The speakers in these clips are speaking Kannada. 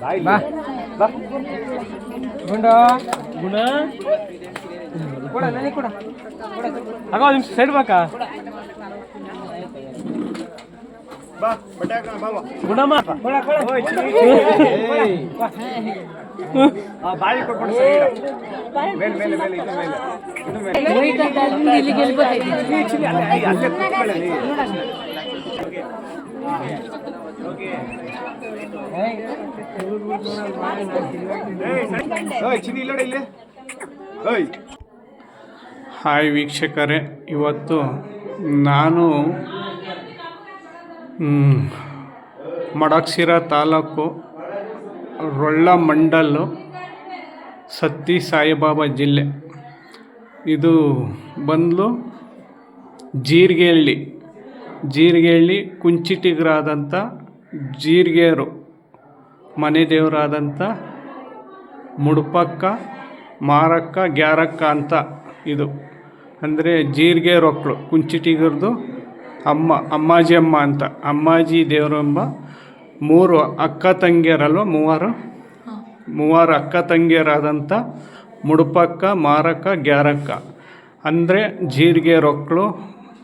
ಬಾ. ಗುಂಡ. ಗುಣ. ಕೊಡ ನನಗೆ ಕೊಡ. ಆಗ ಒಂದು ನಿಮಿಷ ಸೈಡ್ ಬಾಕ. ಗುಣಮ್ಮ ಬಾಯಿ ಕೊಟ್ಬಿಡು ಸರಿ ಮೇಲೆ ಮೇಲೆ ಮೇಲೆ ಇದು ಮೇಲೆ. ಇದು ಮೇಲೆ. ಈ ಚಿಲ್ಲಿ ಅಲ್ಲೇ ಅಲ್ಲೇ ಹಾಯ್ ವೀಕ್ಷಕರೇ, ಇವತ್ತು ನಾನು ಮಡಕ್ಸಿರ ತಾಲೂಕು ರೊಳ್ಳ ಮಂಡಲ್ಲು ಸತ್ತಿ ಸಾಯಿಬಾಬಾ ಜಿಲ್ಲೆ. ಇದು ಬಂದಲು ಜೀರಿಗೆಹಳ್ಳಿ. ಜೀರಿಗೆಹಳ್ಳಿ ಕುಂಚಿಟಿಗರಾದಂಥ ಜೀರಿಗೆಯರು ಮನೆ ದೇವರಾದಂಥ ಮುಡುಪಕ್ಕ ಮಾರಕ್ಕ ಗ್ಯಾರಕ್ಕ ಅಂತ ಇದು. ಅಂದರೆ ಜೀರಿಗೆ ರೊಕ್ಕಳು ಕುಂಚಿಟಿಗರದು ಅಮ್ಮ ಅಮ್ಮಾಜಿ ಅಮ್ಮ ಅಂತ. ಅಮ್ಮಾಜಿ ದೇವರೆಂಬ ಮೂರು ಅಕ್ಕ ತಂಗಿಯರಲ್ವ ಮೂವರು? ಮೂವರು ಅಕ್ಕ ತಂಗಿಯರಾದಂಥ ಮುಡುಪಕ್ಕ ಮಾರಕ್ಕ ಗ್ಯಾರಕ್ಕ. ಅಂದರೆ ಜೀರಿಗೆ ರೊಕ್ಕಳು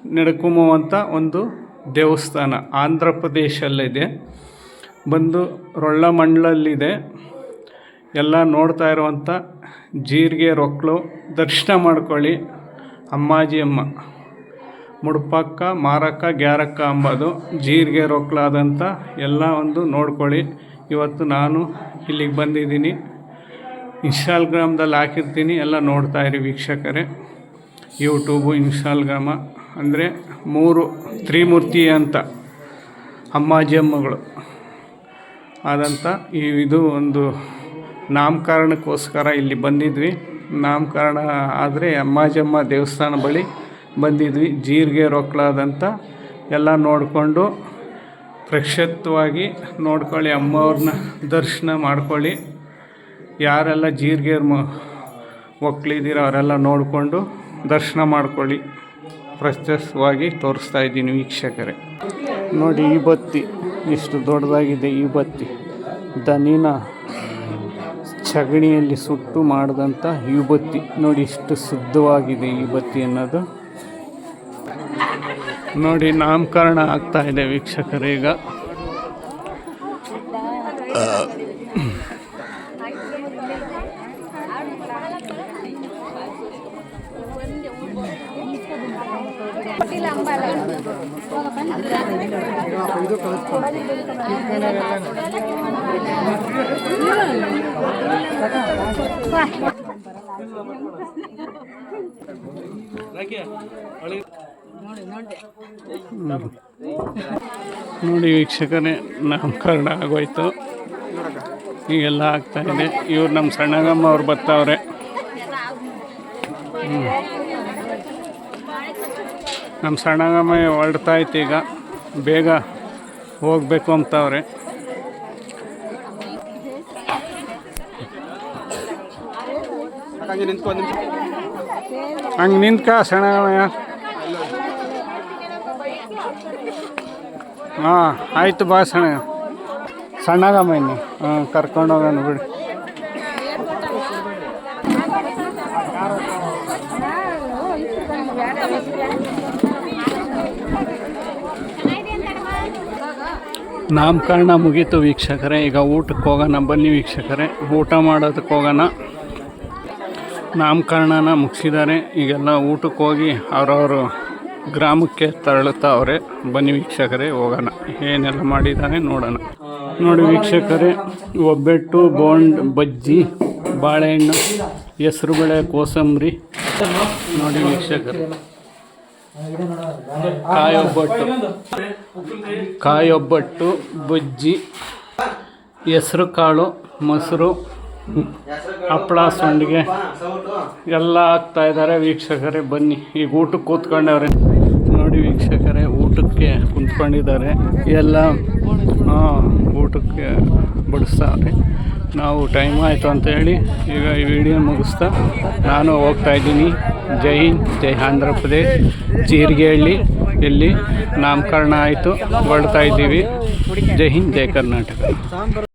ನಡ್ಕೊಂಬುವಂಥ ಒಂದು ದೇವಸ್ಥಾನ ಆಂಧ್ರ ಪ್ರದೇಶಲ್ಲಿದೆ. ಬಂದು ರೊಳ್ಳ ಮಂಡಲಲ್ಲಿದೆ ಎಲ್ಲ ನೋಡ್ತಾ ಇರುವಂಥ ಜೀರಿಗೆ ರೊಕ್ಕಳು ದರ್ಶನ ಮಾಡ್ಕೊಳ್ಳಿ ಅಮ್ಮಾಜಿ ಅಮ್ಮ. ಮುಡುಪಕ್ಕ, ಮಾರಕ್ಕ, ಗ್ಯಾರಕ್ಕ ಅಂಬೋದು ಜೀರಿಗೆ ರೊಕ್ಕಲಾದಂಥ ಎಲ್ಲ ಒಂದು ನೋಡ್ಕೊಳ್ಳಿ. ಇವತ್ತು ನಾನು ಇಲ್ಲಿಗೆ ಬಂದಿದ್ದೀನಿ. ಇನ್ಸ್ಟಾಗ್ರಾಮ್ದಲ್ಲಿ ಹಾಕಿರ್ತೀನಿ. ಎಲ್ಲ ನೋಡ್ತಾಯಿರಿ ವೀಕ್ಷಕರೇ. ಯೂಟ್ಯೂಬು ಇನ್ಸ್ಟಾಗ್ರಾಮ ಅಂದರೆ ಮೂರು ತ್ರಿಮೂರ್ತಿ ಅಂತ ಅಮ್ಮಾಜಿ ಅಮ್ಮಗಳು. ಆದಂಥ ಈ ಇದು ಒಂದು ನಾಮಕರಣಕ್ಕೋಸ್ಕರ ಇಲ್ಲಿ ಬಂದಿದ್ವಿ. ನಾಮಕರಣ ಆದರೆ ಅಮ್ಮಾಜಮ್ಮ ದೇವಸ್ಥಾನ ಬಳಿ ಬಂದಿದ್ವಿ. ಜೀರಿಗೆ ರೊಕ್ಕಳಾದಂಥ ಎಲ್ಲ ನೋಡಿಕೊಂಡು ಪ್ರಕ್ಷತ್ವಾಗಿ ನೋಡ್ಕೊಳ್ಳಿ, ಅಮ್ಮವ್ರನ್ನ ದರ್ಶನ ಮಾಡ್ಕೊಳ್ಳಿ. ಯಾರೆಲ್ಲ ಜೀರಿಗೆ ಮ, ಒಕ್ಳಿದ್ದೀರ ಅವರೆಲ್ಲ ನೋಡಿಕೊಂಡು ದರ್ಶನ ಮಾಡ್ಕೊಳ್ಳಿ. ಪ್ರತ್ಯಕ್ಷವಾಗಿ ತೋರಿಸ್ತಾ ಇದ್ದೀನಿ ವೀಕ್ಷಕರೇ. ನೋಡಿ ಈ ಬತ್ತಿ. ಎಷ್ಟು ದೊಡ್ಡದಾಗಿದೆ ಈ ಬತ್ತಿ. ದನಿನ ಸಗಣಿಯಲ್ಲಿ ಸುಟ್ಟು ಮಾಡಿದಂಥ ಈ ಬತ್ತಿ. ನೋಡಿ ಇಷ್ಟು ಶುದ್ಧವಾಗಿದೆ ಈ ಬತ್ತಿ ಅನ್ನೋದು. ನೋಡಿ ನಾಮಕರಣ ಆಗ್ತಾ ಇದೆ ವೀಕ್ಷಕರೇ ನೋಡಿ ವೀಕ್ಷಕನೇ ನಾಮಕರಣ ಆಗೋಯ್ತು. ಈಗೆಲ್ಲ ಆಗ್ತಾ ಇದೆ. ಇವ್ರು ನಮ್ಮ ಸಣ್ಣಗಮ್ಮ ಅವ್ರು ಬರ್ತಾವ್ರೆ. ಹ್ಮ್. ನಮ್ಮ ಸಣ್ಣಗಮ್ಮ ಹೊರಡ್ತಾ ಐತೆ ಈಗ. ಬೇಗ ಹೋಗ್ಬೇಕು ಅಂತವ್ರೆ. ಹಂಗೆ ನಿಂತ್ಕೊ ಸಣ್ಣಗಮ್ಮಯ್ಯ. ಹಾಂ, ಆಯಿತು ಬಾ ಸಣ್ಣ. ಸಣ್ಣಗಮ್ಮ ಇನ್ನು. ಹಾಂ, ಕರ್ಕೊಂಡು ಹೋಗೋಣ ಬಿಡಿ. ನಾಮಕರಣ ಮುಗೀತು ವೀಕ್ಷಕರೇ, ಈಗ ಊಟಕ್ಕೆ ಹೋಗೋಣ. ಬನ್ನಿ ವೀಕ್ಷಕರೇ, ಊಟ ಮಾಡೋದಕ್ಕೆ ಹೋಗೋಣ. ನಾಮಕರಣನ ಮುಗಿಸಿದ್ದಾರೆ. ಈಗೆಲ್ಲ ಊಟಕ್ಕೆ ಹೋಗಿ ಅವರವರು ಗ್ರಾಮಕ್ಕೆ ತೆರಳುತ್ತವ್ರೆ ಬನ್ನಿ ವೀಕ್ಷಕರೇ, ಹೋಗೋಣ. ಏನೆಲ್ಲ ಮಾಡಿದ್ದಾರೆ ನೋಡೋಣ. ನೋಡಿ ವೀಕ್ಷಕರೇ, ಒಬ್ಬೆಟ್ಟು, ಬೋಂಡ್, ಬಜ್ಜಿ, ಬಾಳೆಹಣ್ಣು, ಹೆಸರುಬೇಳೆ, ಕೋಸಂಬರಿ. ನೋಡಿ ವೀಕ್ಷಕರೇ. ಕಾಯೊಬ್ಬಟ್ಟು ಕಾಯೊಬ್ಬಟ್ಟು ಬುಜ್ಜಿ, ಹೆಸರು ಕಾಳು, ಮೊಸರು, ಹಪ್ಪಳ, ಸಂಡಿಗೆ. ಎಲ್ಲ ಹಾಕ್ತಾ ಇದ್ದಾರೆ. ವೀಕ್ಷಕರೇ, ಬನ್ನಿ. ಈಗ ಊಟಕ್ಕೆ ಕೂತ್ಕೊಂಡವ್ರೆ. ನೋಡಿ ವೀಕ್ಷಕರೇ, ಊಟಕ್ಕೆ ಕುಂತ್ಕೊಂಡಿದ್ದಾರೆ. ಎಲ್ಲ ಊಟಕ್ಕೆ ಬಡಿಸ್ತಾರೆ. ನಾವು ಟೈಮ್ ಆಯಿತು ಅಂತ ಹೇಳಿ ಈಗ ಈ ವಿಡಿಯೋ ಮುಗಿಸ್ತಾ, ನಾನು ಹೋಗ್ತಾ ಇದ್ದೀನಿ. ಜೈ ಹಿಂದ್, ಜೈ ಆಂಧ್ರ ಪ್ರದೇಶ್. ಜೀರಿಗೆಹಳ್ಳಿ, ಇಲ್ಲಿ ನಾಮಕರಣ ಆಯಿತು. ಹೊರಡ್ತಾ ಇದ್ದೀವಿ. ಜೈ ಹಿಂದ್, ಜೈ ಕರ್ನಾಟಕ.